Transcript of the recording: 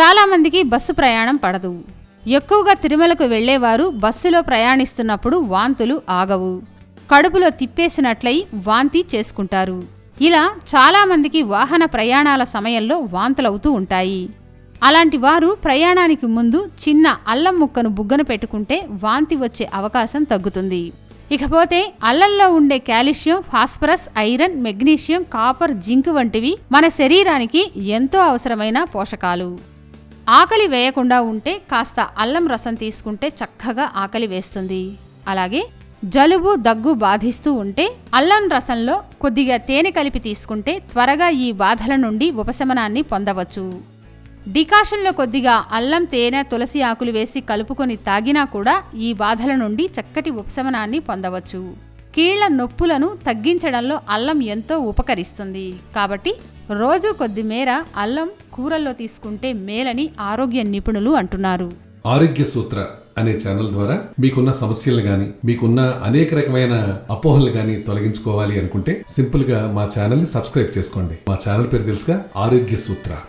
చాలామందికి బస్సు ప్రయాణం పడదు. ఎక్కువగా తిరుమలకు వెళ్ళేవారు బస్సులో ప్రయాణిస్తున్నప్పుడు వాంతులు ఆగవు. కడుపులో తిప్పేసినట్లయి వాంతి చేసుకుంటారు. ఇలా చాలామందికి వాహన ప్రయాణాల సమయంలో వాంతులవుతూ ఉంటాయి. అలాంటి వారు ప్రయాణానికి ముందు చిన్న అల్లం ముక్కను బుగ్గన పెట్టుకుంటే వాంతి వచ్చే అవకాశం తగ్గుతుంది. ఇకపోతే అల్లంలో ఉండే calcium phosphorus iron magnesium copper zinc వంటివి మన శరీరానికి ఎంతో అవసరమైన పోషకాలు. ఆకలి వేయకుండా ఉంటే కాస్త అల్లం రసం తీసుకుంటే చక్కగా ఆకలి వేస్తుంది. అలాగే జలుబు దగ్గు బాధిస్తూ ఉంటే అల్లం రసంలో కొద్దిగా తేనె కలిపి తీసుకుంటే త్వరగా ఈ బాధల నుండి ఉపశమనాన్ని పొందవచ్చు. డికాషన్లో కొద్దిగా అల్లం తేనె తులసి ఆకులు వేసి కలుపుకొని తాగినా కూడా ఈ బాధల నుండి చక్కటి ఉపశమనాన్ని పొందవచ్చు. కీళ్ళ నొప్పులను తగ్గించడంలో అల్లం ఎంతో ఉపకరిస్తుంది. కాబట్టి రోజు కొద్ది మేర అల్లం కూరల్లో తీసుకుంటే మేలని ఆరోగ్య నిపుణులు అంటున్నారు. ఆరోగ్య సూత్ర అనే ఛానల్ ద్వారా మీకున్న సమస్యలు గాని మీకున్న అనేక రకమైన అపోహలు గాని తొలగించుకోవాలి అనుకుంటే సింపుల్గా మా ఛానల్ని సబ్స్క్రైబ్ చేసుకోండి. మా ఛానల్ పేరు తెలుసుగా ఆరోగ్య సూత్ర.